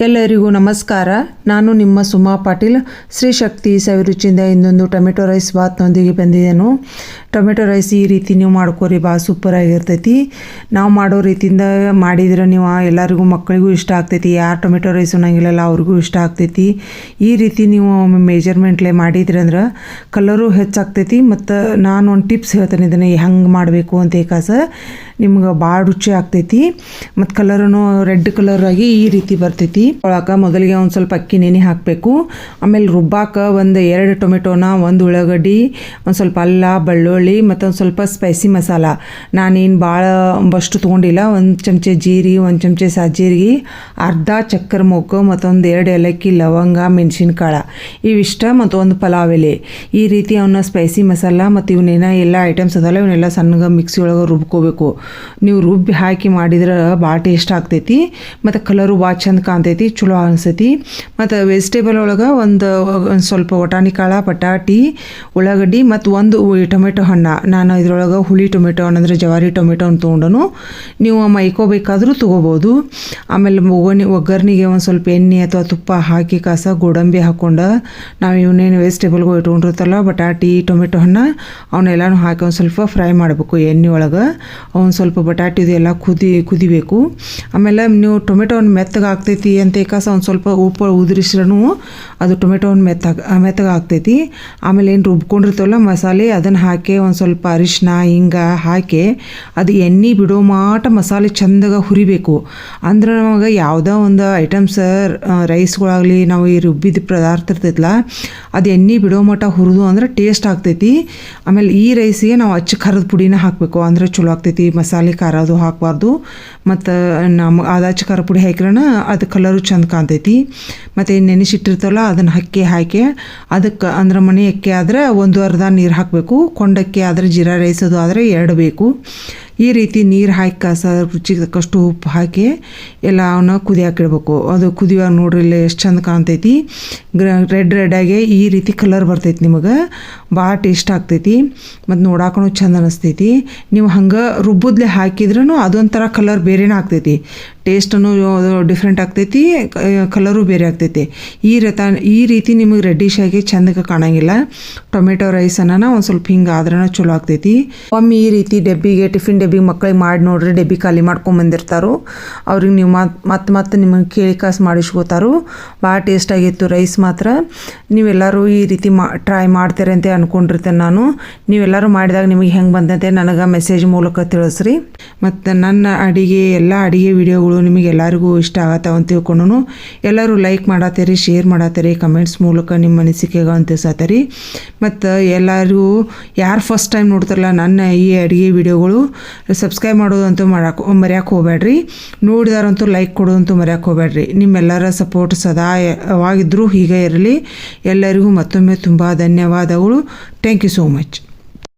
ಎಲ್ಲರಿಗೂ ನಮಸ್ಕಾರ. ನಾನು ನಿಮ್ಮ ಸುಮಾ ಪಾಟೀಲ್. ಶ್ರೀ ಶಕ್ತಿ ಸವಿರುಚಿಯಿಂದ ಇನ್ನೊಂದು ಟೊಮೆಟೊ ರೈಸ್ ಬಾತ್ನೊಂದಿಗೆ ಬಂದಿದ್ದೇನು. ಟೊಮೆಟೊ ರೈಸ್ ಈ ರೀತಿ ನೀವು ಮಾಡ್ಕೋರಿ ಭಾಳ ಸೂಪರ್ ಆಗಿರ್ತೈತಿ. ನಾವು ಮಾಡೋ ರೀತಿಯಿಂದ ಮಾಡಿದ್ರೆ ನೀವು ಎಲ್ಲರಿಗೂ ಮಕ್ಕಳಿಗೂ ಇಷ್ಟ ಆಗ್ತೈತಿ. ಯಾರು ಟೊಮೆಟೊ ರೈಸ್ ಉಣ್ಣಂಗಿಲ್ಲಲ್ಲ ಅವ್ರಿಗೂ ಇಷ್ಟ ಆಗ್ತೈತಿ. ಈ ರೀತಿ ನೀವು ಮೆಜರ್ಮೆಂಟ್ಲೆ ಮಾಡಿದ್ರಿ ಅಂದ್ರೆ ಕಲರು ಹೆಚ್ಚಾಗ್ತೈತಿ. ಮತ್ತು ನಾನು ಒಂದು ಟಿಪ್ಸ್ ಹೇಳ್ತೇನೆ ಇದನ್ನು ಹೆಂಗೆ ಮಾಡಬೇಕು ಅಂತ ಏಕಾಸ. ನಿಮ್ಗೆ ಭಾಳ ರುಚಿ ಆಗ್ತೈತಿ. ಮತ್ತು ಕಲರೂ ರೆಡ್ ಕಲರ್ ಆಗಿ ಈ ರೀತಿ ಬರ್ತೈತಿ. ಒಳಗೆ ಮೊದಲಿಗೆ ಒಂದು ಸ್ವಲ್ಪ ಅಕ್ಕಿ, ನೆನೆ ಹಾಕಬೇಕು. ಆಮೇಲೆ ರುಬ್ಬಾಕ ಒಂದು ಎರಡು ಟೊಮೆಟೊನ, ಒಂದು ಉಳ್ಳಾಗಡ್ಡಿ, ಒಂದು ಸ್ವಲ್ಪ ಅಲ್ಲ, ಬೆಳ್ಳುಳ್ಳಿ ಮತ್ತು ಒಂದು ಸ್ವಲ್ಪ ಸ್ಪೈಸಿ ಮಸಾಲ. ನಾನೇನು ಭಾಳ ಬಷ್ಟು ತೊಗೊಂಡಿಲ್ಲ, ಒಂದು ಚಮಚೆ ಜೀರಿ, ಒಂದು ಚಮಚೆ ಸಾಜೀರಿಗೆ ಅರ್ಧ ಚಕ್ಕರ ಮೊಗ್ಗು, ಮತ್ತೊಂದು ಎರಡು ಏಲಕ್ಕಿ ಲವಂಗ, ಮೆಣಸಿನ್ಕಾಳು. ಇವಿಷ್ಟ ಮತ್ತು ಒಂದು ಪಲಾವ್ ಎಲೆ. ಈ ರೀತಿ ಅವನ್ನ ಸ್ಪೈಸಿ ಮಸಾಲ ಮತ್ತು ಇವನ್ನೇನ ಎಲ್ಲ ಐಟಮ್ಸ್ ಅದಲ್ಲ ಇವನ್ನೆಲ್ಲ ಸಣ್ಣಗೆ ಮಿಕ್ಸಿ ಒಳಗೆ ರುಬ್ಕೋಬೇಕು. ನೀವು ರುಬ್ಬಿ ಹಾಕಿ ಮಾಡಿದ್ರೆ ಭಾಳ ಟೇಸ್ಟ್ ಆಗ್ತೈತಿ, ಮತ್ತು ಕಲರು ಭಾಳ ಚಂದ ಕಾಣ್ತೈತಿ, ಚಲೋ ಅನಿಸ್ತೈತಿ ಮತ್ತು ವೆಜಿಟೇಬಲ್ ಒಳಗೆ ಒಂದು ಸ್ವಲ್ಪ ಒಟಾಣಿ ಕಾಳು ಬಟಾಟಿ ಉಳ್ಳಾಗಡ್ಡಿ, ಮತ್ತು ಒಂದು ಟೊಮೆಟೊ ನಾನು ಇದರೊಳಗೆ ಹುಳಿ ಟೊಮೆಟೊ ಹಣ್ಣು ಅಂದರೆ ಜವಾರಿ ಟೊಮೆಟೊ ಹಣ್ಣು ತೊಗೊಂಡನು. ನೀವು ಮೈಕೋಬೇಕಾದ್ರೂ ತೊಗೋಬೋದು. ಆಮೇಲೆ ಒಗ್ಗರಣೆ ಒಗ್ಗರಣೆಗೆ ಒಂದು ಸ್ವಲ್ಪ ಎಣ್ಣೆ ಅಥವಾ ತುಪ್ಪ ಹಾಕಿ ಕಾಸ ಗೋಡಂಬಿ ಹಾಕ್ಕೊಂಡು ನಾವು ಇವನ್ನೇನು ವೆಜಿಟೇಬಲ್ಗಳು ಇಟ್ಕೊಂಡಿರ್ತಲ್ಲ ಬಟಾಟಿ, ಟೊಮೆಟೊ ಹಣ್ಣು ಅವನ್ನೆಲ್ಲನೂ ಹಾಕಿ ಒಂದು ಸ್ವಲ್ಪ ಫ್ರೈ ಮಾಡಬೇಕು ಎಣ್ಣೆ ಒಳಗೆ. ಅವ್ನು ಸ್ವಲ್ಪ ಬಟಾಟಿದು ಎಲ್ಲ ಕುದಿ ಕುದಿಬೇಕು. ಆಮೇಲೆ ನೀವು ಟೊಮೆಟೊ ಹಣ್ಣು ಮೆತ್ತಗೆ ಆಗ್ತೈತಿ ಅಂತ ಏಕಾಸ ಒಂದು ಸ್ವಲ್ಪ ಉಪ್ಪು ಉದುರಿಸ್ರೂ ಅದು ಟೊಮೆಟೊ ಹಣ್ಣು ಮೆತ್ತಗೆ ಮೆತ್ತಗೆ ಆಗ್ತೈತಿ. ಆಮೇಲೆ ಏನು ರುಬ್ಕೊಂಡಿರ್ತವಲ್ಲ ಮಸಾಲೆ ಅದನ್ನು ಹಾಕಿ ಒಂದು ಸ್ವಲ್ಪ ಅರಿಶಿನ ಹಿಂಗ ಹಾಕಿ ಅದು ಎಣ್ಣೆ ಬಿಡೋ ಮಾಟ ಮಸಾಲೆ ಚಂದಾಗ ಹುರಿಬೇಕು. ಅಂದ್ರೆ ನಮಗೆ ಯಾವುದೋ ಒಂದು ಐಟಮ್ಸ್ ರೈಸ್ಗಳಾಗಲಿ ನಾವು ಈ ರುಬ್ಬಿದ ಪದಾರ್ಥ ಇರ್ತೈತಲ್ಲ ಅದು ಎಣ್ಣೆ ಬಿಡೋ ಮಟ್ಟ ಹುರಿದು ಅಂದ್ರೆ ಟೇಸ್ಟ್ ಆಗ್ತೈತಿ. ಆಮೇಲೆ ಈ ರೈಸಿಗೆ ನಾವು ಅಚ್ಚ ಖಾರದ ಪುಡಿನ ಹಾಕಬೇಕು, ಅಂದ್ರೆ ಚಲೋ ಆಗ್ತೈತಿ. ಮಸಾಲೆ ಖಾರ ಅದು ಹಾಕಬಾರ್ದು. ಮತ್ತು ನಮ್ಮ ಅದು ಅಚ್ಚ ಖಾರ ಪುಡಿ ಹಾಕಿರೋಣ ಅದು ಕಲರು ಚಂದ ಕಾಣ್ತೈತಿ. ಮತ್ತು ಏನು ನೆನೆಸಿಟ್ಟಿರ್ತವಲ್ಲ ಅದನ್ನು ಅಕ್ಕಿ ಹಾಕಿ, ಅದಕ್ಕೆ ಅಂದ್ರೆ ಮನೆ ಅಕ್ಕಿ ಆದರೆ ಒಂದು ಅರ್ಧ ನೀರು ಹಾಕಬೇಕು. ಕೊಂಡಕ್ಕಿ ಆದರೆ ಜೀರಾ ರೈಸ್ ಅದು ಆದರೆ ಎರಡು ಬೇಕು. ಈ ರೀತಿ ನೀರು ಹಾಕಿ ಕಾಸ ರುಚಿಗೆ ತಕ್ಕಷ್ಟು ಉಪ್ಪು ಹಾಕಿ ಎಲ್ಲ ಅವನ್ನ ಕುದಿಯಾಕಿಡ್ಬೇಕು. ಅದು ಕುದಿಯುವಾಗ ನೋಡ್ರಿ ಇಲ್ಲ ಎಷ್ಟು ಚಂದ ಕಾಣ್ತೈತಿ. ಗ್ರ, ರೆಡ್ ರೆಡಾಗಿ ಈ ರೀತಿ ಕಲರ್ ಬರ್ತೈತಿ ನಿಮಗೆ. ಭಾಳ ಟೇಸ್ಟ್ ಆಗ್ತೈತಿ. ಮತ್ತು ನೋಡಾಕೂ ಚಂದ ಅನಿಸ್ತೈತಿ. ನೀವು ಹಂಗೆ ರುಬ್ಬದ್ಲೆ ಹಾಕಿದ್ರೂ ಅದೊಂಥರ ಕಲರ್ ಬೇರೆನೇ ಆಗ್ತೈತಿ. ಟೇಸ್ಟನ್ನು ಡಿಫ್ರೆಂಟ್ ಆಗ್ತೈತಿ ಕಲರು ಬೇರೆ ಆಗ್ತೈತಿ. ಈ ರತ, ಈ ರೀತಿ ನಿಮಗೆ ರೆಡ್ಡಿಶ್ ಆಗಿ ಚಂದಕ್ಕೆ ಕಾಣಂಗಿಲ್ಲ. ಟೊಮೆಟೊ ರೈಸ್ ಅನ್ನ ಒಂದು ಸ್ವಲ್ಪ ಹಿಂಗೆ ಆದ್ರೂ ಚಲೋ ಆಗ್ತೈತಿ. ಒಮ್ಮೆ ಈ ರೀತಿ ಡಬ್ಬಿಗೆ ಟಿಫಿನ್ ಡಬ್ಬಿಗೆ ಮಕ್ಕಳಿಗೆ ಮಾಡಿ ನೋಡ್ರಿ, ಡಬ್ಬಿ ಖಾಲಿ ಮಾಡ್ಕೊಂಡು ಬಂದಿರ್ತಾರೋ. ಅವ್ರಿಗೆ ನೀವು ಮತ್ತೆ ಮತ್ತೆ ಮತ್ತೆ ನಿಮಗೆ ಕೇಳಿ ಕಾಸು ಮಾಡಿಸ್ಕೋತಾರು. ಭಾಳ ಟೇಸ್ಟ್ ಆಗಿತ್ತು ರೈಸ್ ಮಾತ್ರ. ನೀವೆಲ್ಲರೂ ಈ ರೀತಿ ಮಾ ಟ್ರೈ ಮಾಡ್ತೀರಿ ಅಂತ ಅಂದ್ಕೊಂಡಿರ್ತೇನೆ ನಾನು. ನೀವೆಲ್ಲರೂ ಮಾಡಿದಾಗ ನಿಮಗೆ ಹೆಂಗೆ ಬಂದಂತೆ ನನಗೆ ಮೆಸೇಜ್ ಮೂಲಕ ತಿಳಿಸ್ರಿ. ಮತ್ತು ನನ್ನ ಅಡಿಗೆ, ಎಲ್ಲ ಅಡಿಗೆ ವಿಡಿಯೋಗಳು ನಿಮಗೆ ಎಲ್ಲರಿಗೂ ಇಷ್ಟ ಆಗತ್ತಾವ ಅಂತ ತಿಳ್ಕೊಂಡು ಎಲ್ಲರೂ ಲೈಕ್ ಮಾಡತ್ತೀರಿ ಶೇರ್ ಮಾಡತ್ತೀರಿ ಕಮೆಂಟ್ಸ್ ಮೂಲಕ ನಿಮ್ಮ ಅನಿಸಿಕೆಗಳನ್ನು ತಿಳಿಸತ್ತೀರಿ ಮತ್ತು ಎಲ್ಲರಿಗೂ ಯಾರು ಫಸ್ಟ್ ಟೈಮ್ ನೋಡ್ತಾರಲ್ಲ ನನ್ನ ಈ ಅಡುಗೆ ವಿಡಿಯೋಗಳು ಸಬ್ಸ್ಕ್ರೈಬ್ ಮಾಡೋದಂತೂ ಮಾಡೋಕೆ ಮರ್ಯಾಕೆ ಹೋಗ್ಬೇಡ್ರಿ ನೋಡಿದಾರಂತೂ ಲೈಕ್ ಕೊಡೋದಂತೂ ಮರ್ಯಾಕೆ ಹೋಗ್ಬೇಡ್ರಿ ನಿಮ್ಮೆಲ್ಲರ ಸಪೋರ್ಟ್ ಸದಾ ಯಾವಾಗಿದ್ರೂ ಹೀಗೆ ಇರಲಿ. ಎಲ್ಲರಿಗೂ ಮತ್ತೊಮ್ಮೆ ತುಂಬ ಧನ್ಯವಾದಗಳು. Thank you so much